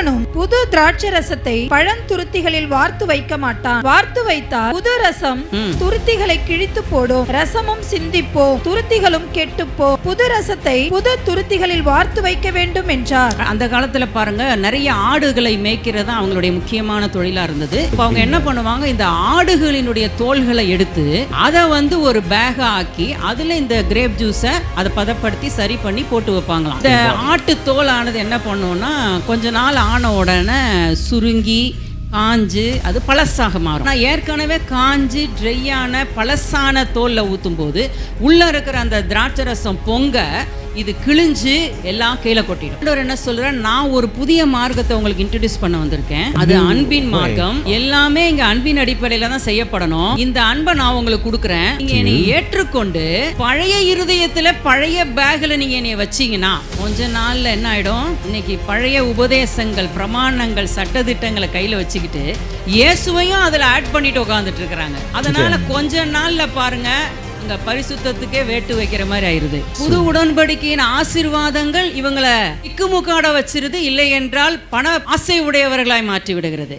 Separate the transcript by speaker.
Speaker 1: ஒருவனும் புது திராட்சை ரசத்தை பழந்துருத்திகளில் வார்த்து வைக்க மாட்டான். வார்த்து வைத்தால் புது ரசம். துருத்திகளை கிழித்து போடும். ரசமும் சிந்திப்போ துருத்திகளும் கெட்டுப்போ புது ரசத்தை புது துருத்திகளில் வார்த்து வைக்க வேண்டும் என்றார்.
Speaker 2: அந்த காலத்துல பாருங்க நிறைய ஆடுகளை மேய்க்கிறது அவங்களுடைய முக்கியமான தொழிலா இருந்தது. இப்போ அவங்க என்ன பண்ணுவாங்க இந்த ஆடுகளினுடைய தோள்களை எடுத்து அதை வந்து ஒரு பேக் ஆக்கி அதுல இந்த கிரேப் ஜூஸை அதை பதப்படுத்தி சரி பண்ணி போட்டு வைப்பாங்களாம். இந்த ஆட்டு தோல் ஆனது என்ன பண்ணும்னா கொஞ்ச நாள் ஆன உடனே சுருங்கி காஞ்சு அது பழசாக மாறும். நான் ஏற்கனவே காஞ்சு ட்ரையான பழசான தோல்ல ஊற்றும் போது உள்ள இருக்கிற அந்த திராட்சை ரசம் பொங்க இது கிழிஞ்சு எல்லாம் கீழே கொட்டிடும். என்ன சொல்றேன் நான் ஒரு புதிய மார்க்கத்தை உங்களுக்கு இன்ட்ரடியூஸ் பண்ண வந்திருக்கேன். அது அன்பின் மார்க்கம். எல்லாமே இங்க அன்பின் அடிப்படையில தான் செய்யப்படணும். இந்த அன்பை நான் உங்களுக்கு கொடுக்குறேன். நீங்க என்னை ஏற்றுக்கொண்டு பழைய இருதயத்துல பழைய பேக்ல நீங்க என்னைய வச்சீங்கன்னா கொஞ்ச நாள்ல என்ன ஆயிடும்? இன்னைக்கு பழைய உபதேசங்கள் பிரமாணங்கள் சட்டதிட்டங்களை கையில வச்சுக்கிட்டு இயேசுவையும் அதுல ஆட் பண்ணிட்டு உட்காந்துட்டு இருக்கிறாங்க. அதனால கொஞ்ச நாள்ல பாருங்க இந்த பரிசுத்தத்துக்கே வேட்டு வைக்கிற மாதிரி ஆயிருது. புது உடன்படிக்கையின் ஆசீர்வாதங்கள் இவங்களை இக்குமுக்காட வச்சிருது இல்லை என்றால் பண ஆசை உடையவர்களாய் மாற்றி விடுகிறது.